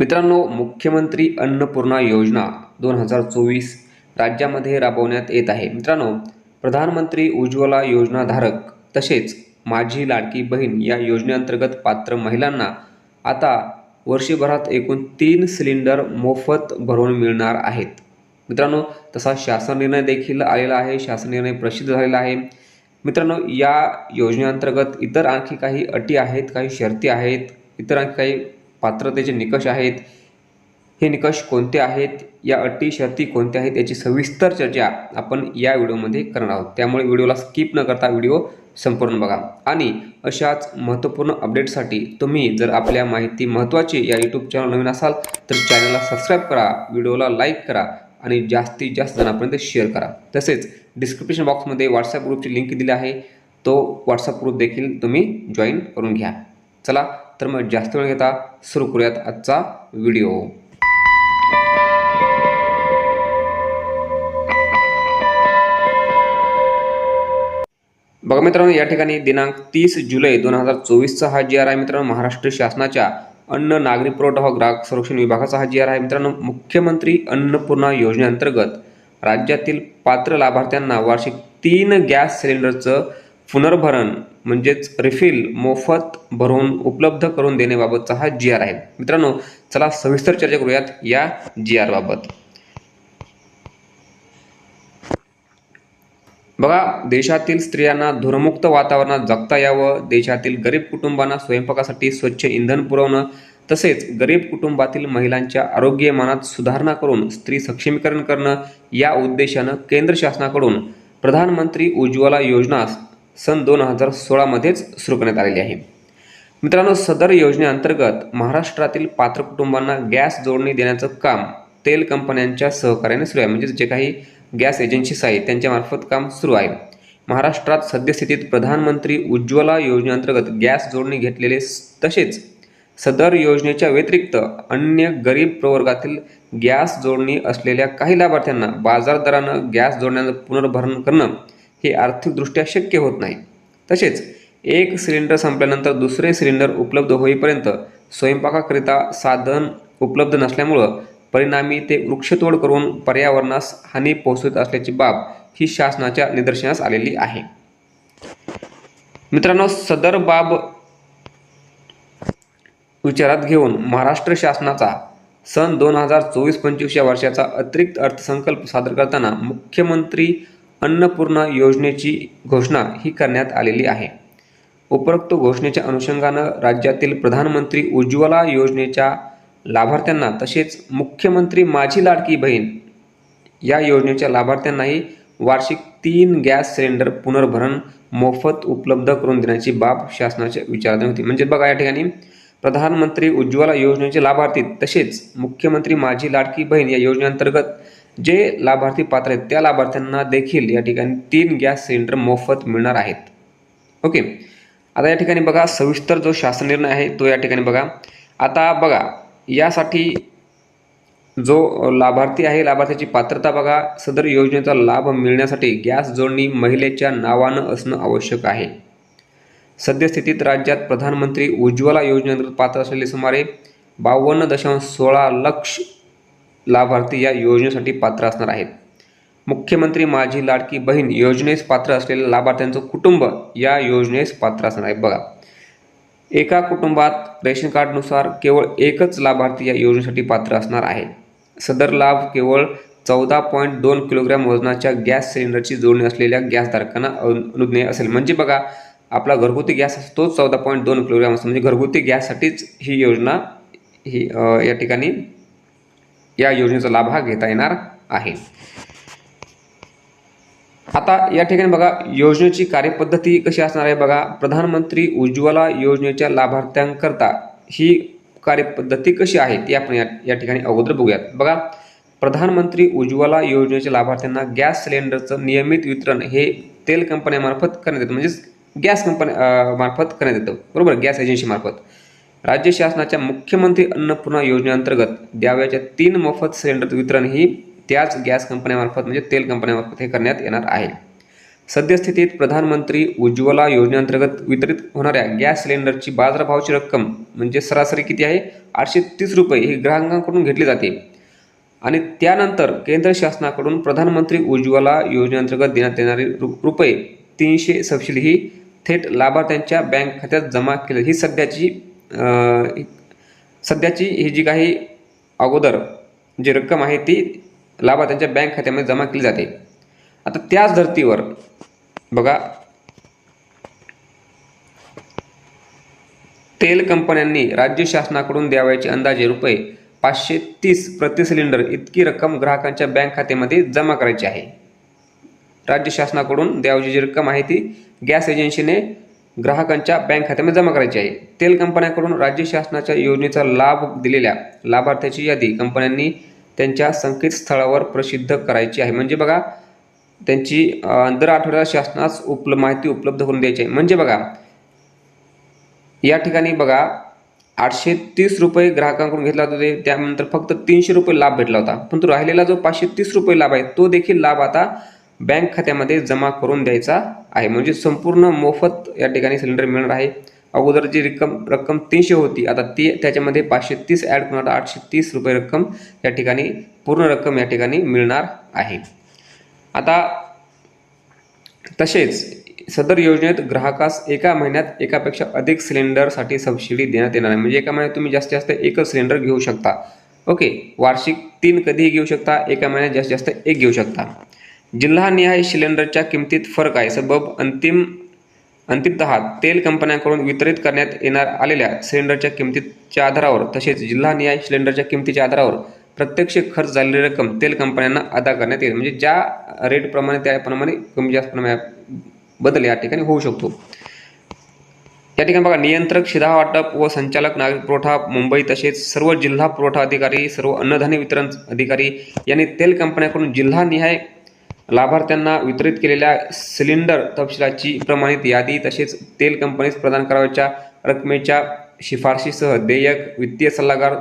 मित्रांनो मुख्यमंत्री अन्नपूर्णा योजना दोन हजार चोवीस राज्यामध्ये राबवण्यात येत आहे. मित्रांनो प्रधानमंत्री उज्ज्वला योजनाधारक तसेच माझी लाडकी बहीण या योजनेअंतर्गत पात्र महिलांना आता वर्षभरात एकूण तीन सिलेंडर मोफत भरून मिळणार आहेत. मित्रांनो तसा शासन निर्णय देखील आलेला आहे. शासन निर्णय प्रसिद्ध झालेला आहे. मित्रांनो या योजनेअंतर्गत इतर आणखी काही अटी आहेत काही शर्ती आहेत इतर आणखी काही पात्रतेचे निकष आहेत. हे निकष कोणते आहेत? या अटी शर्ती कोणत्या आहेत? याची सविस्तर चर्चा आपण या व्हिडिओमध्ये करणार आहोत. त्यामुळे व्हिडिओला स्किप न करता व्हिडिओ संपूर्ण बघा. आणि अशाच महत्त्वपूर्ण अपडेटसाठी तुम्ही जर आपल्या माहिती महत्त्वाची या यूट्यूब चॅनल नवीन असाल तर चॅनलला सबस्क्राईब करा व्हिडिओला लाईक करा आणि जास्तीत जास्त जणांपर्यंत शेअर करा. तसेच डिस्क्रिप्शन बॉक्समध्ये व्हॉट्सअप ग्रुपची लिंक दिली आहे. तो व्हॉट्सअप ग्रुप देखील तुम्ही जॉईन करून घ्या. चला तर मग जास्त वेळ घेता सुरू करूयात आजचा व्हिडिओ बघा मित्रांनो या ठिकाणी दिनांक तीस जुलै दोन हजार चोवीसचा हा जी आर आहे मित्रांनो महाराष्ट्र शासनाच्या अन्न नागरी पुरवठा व ग्राहक संरक्षण विभागाचा हा जी आर आहे. मित्रांनो मुख्यमंत्री अन्नपूर्णा योजनेअंतर्गत राज्यातील पात्र लाभार्थ्यांना वार्षिक तीन गॅस सिलेंडरचं पुनर्भरण म्हणजेच रिफिल मोफत भरून उपलब्ध करून देण्याबाबतचा हा जी आर आहे. मित्रांनो चला सविस्तर चर्चा करूयात या जी आरबाबत बघा देशातील स्त्रियांना धुरमुक्त वातावरणात जगता यावं देशातील गरीब कुटुंबांना स्वयंपाकासाठी स्वच्छ इंधन पुरवणं तसेच गरीब कुटुंबातील महिलांच्या आरोग्यमानात सुधारणा करून स्त्री सक्षमीकरण करणं या उद्देशानं केंद्र शासनाकडून प्रधानमंत्री उज्ज्वला योजनास सन दोन हजार सोळामध्येच सुरू करण्यात आलेली आहे. मित्रांनो सदर योजनेअंतर्गत महाराष्ट्रातील पात्र कुटुंबांना गॅस जोडणी देण्याचं काम तेल कंपन्यांच्या सहकार्याने सुरू आहे. म्हणजे जे काही गॅस एजन्सीज आहेत त्यांच्यामार्फत काम सुरू आहे. महाराष्ट्रात सद्यस्थितीत प्रधानमंत्री उज्ज्वला योजनेअंतर्गत गॅस जोडणी घेतलेले तसेच सदर योजनेच्या व्यतिरिक्त अन्य गरीब प्रवर्गातील गॅस जोडणी असलेल्या काही लाभार्थ्यांना बाजार दरानं गॅस जोडण्याचं पुनर्भरण करणं हे आर्थिकदृष्ट्या शक्य होत नाही. तसेच एक सिलेंडर संपल्यानंतर दुसरे सिलेंडर उपलब्ध होईपर्यंत स्वयंपाकाकरिता साधन उपलब्ध नसल्यामुळं परिणामी ते वृक्षतोड करून पर्यावरणास हानी पोहोचवत असल्याची बाब ही शासनाच्या निदर्शनास आलेली आहे. मित्रांनो सदर बाब विचारात घेऊन महाराष्ट्र शासनाचा सन दोन हजार चोवीस पंचवीस या वर्षाचा अतिरिक्त अर्थसंकल्प सादर करताना मुख्यमंत्री अन्नपूर्णा योजनेची घोषणा ही करण्यात आलेली आहे. उपरोक्त घोषणेच्या अनुषंगानं राज्यातील प्रधानमंत्री उज्ज्वला योजनेच्या लाभार्थ्यांना तसेच मुख्यमंत्री माझी लाडकी बहीण या योजनेच्या लाभार्थ्यांनाही वार्षिक तीन गॅस सिलेंडर पुनर्भरण मोफत उपलब्ध करून देण्याची बाब शासनाच्या विचारात होती. म्हणजे बघा या ठिकाणी प्रधानमंत्री उज्ज्वला योजनेचे लाभार्थी तसेच मुख्यमंत्री माझी लाडकी बहीण या योजनेअंतर्गत जे लाभार्थी पात्र आहेत त्या लाभार्थ्यांना देखील या ठिकाणी तीन गॅस सिलेंडर मोफत मिळणार आहेत. ओके. आता या ठिकाणी बघा सविस्तर जो शासन निर्णय आहे तो या ठिकाणी बघा. आता बघा यासाठी जो लाभार्थी आहे लाभार्थ्याची पात्रता बघा. सदर योजनेचा लाभ मिळण्यासाठी गॅस जोडणी महिलेच्या नावानं असणं आवश्यक आहे. सद्यस्थितीत राज्यात प्रधानमंत्री उज्ज्वला योजनेअंतर्गत पात्र असलेले सुमारे बावन्न दशांश सोळा लक्ष लाभार्थी या योजनेसाठी पात्र असणार आहेत. मुख्यमंत्री माझी लाडकी बहीण योजनेस पात्र असलेल्या लाभार्थ्यांचं कुटुंब या योजनेस पात्र असणार आहे. बघा एका कुटुंबात रेशन कार्डनुसार केवळ एकच लाभार्थी या योजनेसाठी पात्र असणार आहे. सदर लाभ केवळ चौदा पॉईंट दोन किलोग्रॅम वजनाच्या गॅस सिलेंडरची जोडणी असलेल्या गॅसधारकांना अनुज्ञेय असेल. म्हणजे बघा आपला घरगुती गॅस असतो चौदा पॉईंट दोन किलोग्रॅम असतो. म्हणजे घरगुती गॅससाठीच ही योजना ही या ठिकाणी या योजनेचा लाभ हा घेता येणार आहे. आता या ठिकाणी बघा योजनेची कार्यपद्धती कशी असणार आहे बघा. प्रधानमंत्री उज्ज्वला योजनेच्या लाभार्थ्यांकरता ही कार्यपद्धती कशी आहे ती आपण या ठिकाणी अगोदर बघूयात. बघा प्रधानमंत्री उज्ज्वला योजनेच्या लाभार्थ्यांना गॅस सिलेंडरचं नियमित वितरण हे तेल कंपन्यामार्फत करण्यात येतं. म्हणजेच गॅस कंपन्या मार्फत करण्यात येतं. बरोबर? गॅस एजन्सी मार्फत. राज्य शासनाच्या मुख्यमंत्री अन्नपूर्णा योजनेअंतर्गत द्याव्याच्या तीन मोफत सिलेंडर वितरण ही त्याच गॅस कंपन्यामार्फत म्हणजे तेल कंपन्यामार्फत हे करण्यात येणार आहे. सद्यस्थितीत प्रधानमंत्री उज्ज्वला योजनेअंतर्गत वितरित होणाऱ्या गॅस सिलेंडरची बाजारभावाची रक्कम म्हणजे सरासरी किती आहे? आठशे तीस रुपये ही ग्राहकांकडून घेतली जाते. आणि त्यानंतर केंद्र शासनाकडून प्रधानमंत्री उज्ज्वला योजनेअंतर्गत देण्यात येणारी रु रुपये तीनशे सबसिडी ही थेट लाभार्थ्यांच्या बँक खात्यात जमा केली. ही सध्याची सध्याची ही जी काही अगोदर जी रक्कम आहे ती लाभार्थ्यांच्या बँक खात्यामध्ये जमा केली जाते. आता त्याच धर्तीवर बघा तेल कंपन्यांनी राज्य शासनाकडून द्यावयाचे अंदाजे रुपये पाचशे तीस प्रति सिलेंडर इतकी रक्कम ग्राहकांच्या बँक खात्यामध्ये जमा करायची आहे. राज्य शासनाकडून द्यावयाची जी रक्कम आहे ती गॅस एजन्सीने ग्राहकांच्या बँक खात्यामध्ये जमा करायची आहे. तेल कंपन्यांकडून राज्य शासनाच्या योजनेचा लाभ दिलेल्या लाभार्थ्याची यादी कंपन्यांनी त्यांच्या संकेतस्थळावर प्रसिद्ध करायची आहे. म्हणजे बघा त्यांची दर आठवड्याला शासनास उपल माहिती उपलब्ध करून द्यायची आहे. म्हणजे बघा या ठिकाणी बघा आठशे तीस रुपये ग्राहकांकडून घेतला होता त्यानंतर फक्त तीनशे रुपये लाभ भेटला होता. पण तो राहिलेला जो पाचशे तीस रुपये लाभ आहे तो देखील लाभ आता बँक खात्यामध्ये जमा करून द्यायचा आहे. म्हणजे संपूर्ण मोफत या ठिकाणी सिलेंडर मिळणार आहे. अगोदर जी रक्कम रक्कम तीनशे होती. आता ती त्याच्यामध्ये पाचशे तीस ॲड करून आता आठशे तीस रुपये रक्कम या ठिकाणी पूर्ण रक्कम या ठिकाणी मिळणार आहे. आता तसेच सदर योजनेत ग्राहकास एका महिन्यात एकापेक्षा अधिक सिलेंडरसाठी सबसिडी देण्यात येणार आहे. म्हणजे एका महिन्यात तुम्ही जास्तीत जास्त एकच सिलेंडर घेऊ शकता. ओके वार्षिक तीन कधीही घेऊ शकता. एका महिन्यात जास्तीत जास्त एक घेऊ शकता. जिल्हानिहाय सिलेंडरच्या किमतीत फरक आहे. सबब अंतिम अंतिमतः तेल कंपन्यांकडून वितरित करण्यात येणार आलेल्या सिलेंडरच्या किमतीच्या आधारावर तसेच जिल्हानिहाय सिलेंडरच्या किमतीच्या आधारावर प्रत्यक्ष खर्च झालेली रक्कम तेल कंपन्यांना अदा करण्यात येईल. म्हणजे ज्या रेटप्रमाणे त्याप्रमाणे कमी जास्त प्रमाणात बदल या ठिकाणी होऊ शकतो. या ठिकाणी बघा नियंत्रक शिधा वाटप व संचालक नागरिक पुरवठा मुंबई तसेच सर्व जिल्हा पुरवठा अधिकारी सर्व अन्नधान्य वितरण अधिकारी यांनी तेल कंपन्यांकडून जिल्हानिहाय लाभार्थ्यांना वितरित केलेल्या सिलेंडर तपशिलाची प्रमाणित यादी तसेच तेल कंपनीस प्रदान करावयाच्या रकमेच्या शिफारशीसह देयक वित्तीय सल्लागार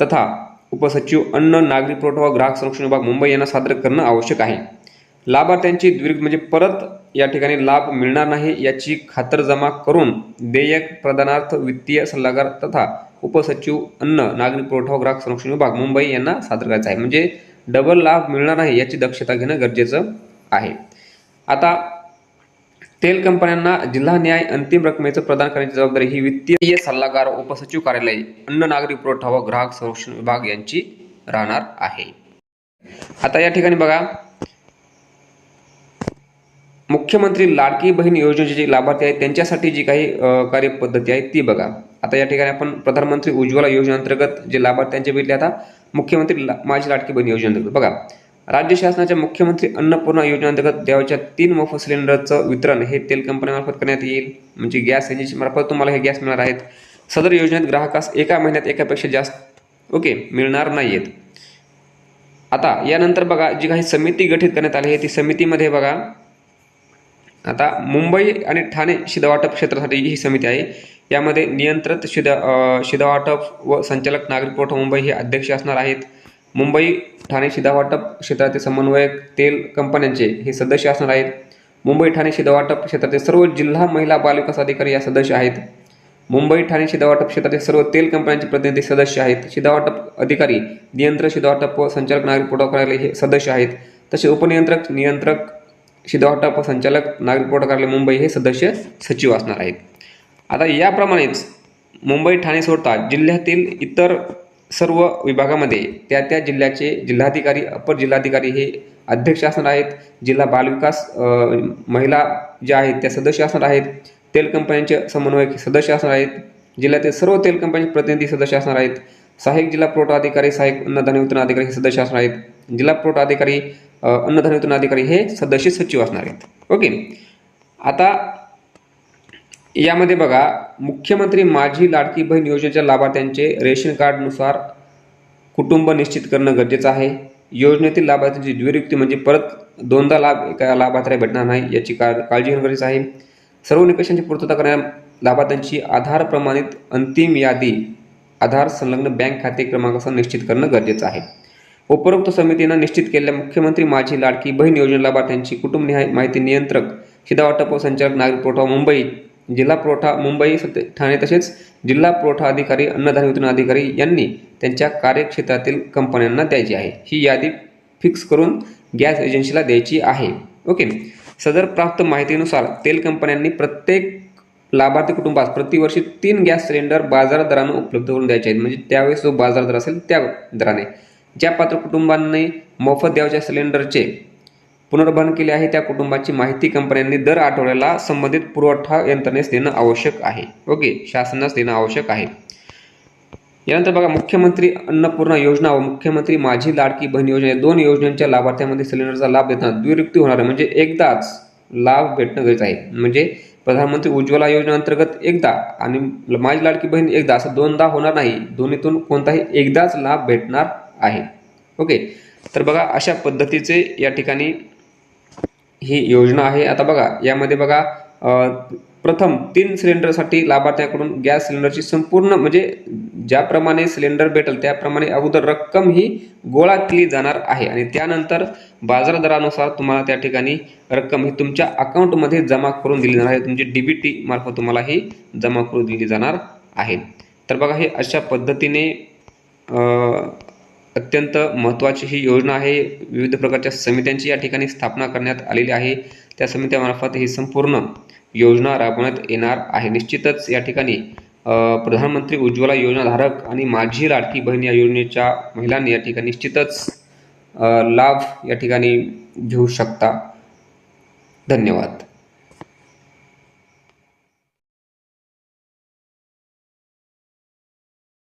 तथा उपसचिव अन्न नागरी पुरवठा व ग्राहक संरक्षण विभाग मुंबई यांना सादर करणं आवश्यक आहे. लाभार्थ्यांची द्विग म्हणजे परत या ठिकाणी लाभ मिळणार नाही याची खातरजमा करून देयक प्रदानार्थ वित्तीय सल्लागार तथा उपसचिव अन्न नागरी पुरवठा व ग्राहक संरक्षण विभाग मुंबई यांना सादर करायचा आहे. म्हणजे डबल लाभ मिळणार नाही याची दक्षता घेणं गरजेचं आहे. आता तेल कंपन्यांना जिल्हा न्याय अंतिम रकमेचं प्रदान करण्याची जबाबदारी ही वित्तीय सल्लागार उपसचिव कार्यालय अन्न नागरी पुरवठा व ग्राहक संरक्षण विभाग यांची राहणार आहे. आता या ठिकाणी बघा. मुख्यमंत्री लाडकी बहीण योजनेचे जे लाभार्थी आहेत त्यांच्यासाठी जी काही कार्यपद्धती आहे ती बघा. आता या ठिकाणी आपण प्रधानमंत्री उज्ज्वला योजनेअंतर्गत जे लाभार्थ्यांचे भेटले आता मुख्यमंत्री ला- माझी लाटकी बहीण योजनेअंतर्गत. बघा राज्य शासनाच्या मुख्यमंत्री अन्नपूर्णा योजनेअंतर्गत द्यावयाच्या तीन मोफत सिलेंडरचं वितरण हे तेल कंपनीमार्फत करण्यात येईल. म्हणजे गॅस एजन्सी मार्फत तुम्हाला हे गॅस मिळणार आहेत. सदर योजनेत ग्राहकास एका महिन्यात एकापेक्षा जास्त ओके मिळणार नाहीयेत. आता यानंतर बघा जी काही समिती गठीत करण्यात आली आहे ती समितीमध्ये बघा आता मुंबई आणि ठाणे शिधावाटप क्षेत्रासाठी ही समिती आहे. यामध्ये नियंत्रित शिदा शिधावाटप व संचालक नागरिक पुरवठा मुंबई हे अध्यक्ष असणार आहेत. मुंबई ठाणे शिधावाटप क्षेत्रातील समन्वयक तेल कंपन्यांचे हे सदस्य असणार आहेत. मुंबई ठाणे शिधावाटप क्षेत्रातील सर्व जिल्हा महिला बालविकास अधिकारी या सदस्य आहेत. मुंबई ठाणे शिधावाटप क्षेत्रातील सर्व तेल कंपन्यांचे प्रतिनिधी सदस्य आहेत. शिधावाटप अधिकारी नियंत्रक शिधावाटप व संचालक नागरिक पुरवठा कार्यालय हे सदस्य आहेत. तसे उपनियंत्रक नियंत्रक शिधावाटप व संचालक नागरिक पुरवठा कार्यालय मुंबई हे सदस्य सचिव असणार आहेत. आता याप्रमाणेच मुंबई ठाणे सोडता जिल्ह्यातील इतर सर्व विभागामध्ये त्या त्या जिल्ह्याचे जिल्हाधिकारी अपर जिल्हाधिकारी हे अध्यक्ष असणार आहेत. जिल्हा बालविकास महिला ज्या आहेत त्या सदस्य असणार आहेत. तेल कंपन्यांचे समन्वयक सदस्य असणार आहेत. जिल्ह्यातील सर्व तेल कंपन्यांचे प्रतिनिधी सदस्य असणार आहेत. सहाय्यक जिल्हा पुरवठा अधिकारी सहाय्यक अन्नधान्य वितरण अधिकारी हे सदस्य असणार आहेत. जिल्हा पुरवठा अधिकारी अन्नधान्य वितरण अधिकारी हे सदस्य सचिव असणार आहेत. ओके. आता यामध्ये बघा मुख्यमंत्री माझी लाडकी बहीण योजनेच्या लाभार्थ्यांचे रेशन कार्डनुसार कुटुंब निश्चित करणं गरजेचं आहे. योजनेतील लाभार्थ्यांची द्विरुक्ती म्हणजे परत दोनदा लाभ एका लाभार्थ्याला भेटणार नाही याची का काळजी घेणं गरजेचं आहे. सर्व निकषांची पूर्तता करण्या लाभार्थ्यांची आधार प्रमाणित अंतिम यादी आधार संलग्न बँक खाते क्रमांकासह निश्चित करणं गरजेचं आहे. उपरोक्त समितीनं निश्चित केलेल्या मुख्यमंत्री माझी लाडकी बहीण योजना लाभार्थ्यांची कुटुंबनिहाय माहिती नियंत्रक शिधावाटप व संचालक नागरिक पुरवठा मुंबई जिल्हा पुरवठा मुंबई सत्य ठाणे तसेच जिल्हा पुरवठा अधिकारी अन्नधान्य वितरण अधिकारी यांनी त्यांच्या कार्यक्षेत्रातील कंपन्यांना द्यायची आहे. ही यादी फिक्स करून गॅस एजन्सीला द्यायची आहे. ओके. सदर प्राप्त माहितीनुसार तेल कंपन्यांनी प्रत्येक लाभार्थी कुटुंबास प्रतिवर्षी तीन गॅस सिलेंडर बाजार दराने उपलब्ध करून द्यायचे आहेत. म्हणजे त्यावेळेस जो बाजार दर असेल त्या दराने. ज्या पात्र कुटुंबांनी मोफत द्यावच्या सिलेंडरचे पुनर्भरण केले आहे. त्या कुटुंबाची माहिती कंपन्यांनी दर आठवड्याला संबंधित पुरवठा यंत्रणेस देणं आवश्यक आहे. ओके? शासनास देणं आवश्यक आहे. यानंतर बघा मुख्यमंत्री अन्नपूर्णा योजना व मुख्यमंत्री माझी लाडकी बहीण योजना या दोन योजनांच्या लाभार्थ्यांमध्ये सिलेंडरचा लाभ देताना द्विरुक्ती होणार आहे. म्हणजे एकदाच लाभ भेटणं गरजेचं आहे. म्हणजे प्रधानमंत्री उज्ज्वला योजनेअंतर्गत एकदा आणि माझी लाडकी बहीण एकदा असं दोनदा होणार नाही. दोन्हीतून कोणताही एकदाच लाभ भेटणार आहे. ओके? तर बघा अशा पद्धतीचे या ठिकाणी ही योजना आहे. आता बघा यामध्ये बघा प्रथम तीन सिलेंडरसाठी लाभार्थ्याकडून गॅस सिलेंडरची संपूर्ण म्हणजे ज्याप्रमाणे सिलेंडर भेटेल त्याप्रमाणे अगोदर रक्कम ही गोळा केली जाणार आहे. आणि त्यानंतर बाजार दरानुसार तुम्हाला त्या ठिकाणी रक्कम ही तुमच्या अकाउंटमध्ये जमा करून दिली जाणार आहे. तुमची डी बी टी मार्फत तुम्हाला ही जमा करून दिली जाणार आहे. तर बघा हे अशा पद्धतीने अत्यंत महत्त्वाची ही योजना आहे. विविध प्रकारच्या समित्यांची या ठिकाणी स्थापना करण्यात आलेली आहे. त्या समित्यामार्फत ही संपूर्ण योजना राबवण्यात येणार आहे. निश्चितच या ठिकाणी प्रधानमंत्री उज्ज्वला योजनाधारक आणि माझी लाडकी बहीण या योजनेच्या महिलांनी या ठिकाणी निश्चितच लाभ या ठिकाणी घेऊ शकता. धन्यवाद.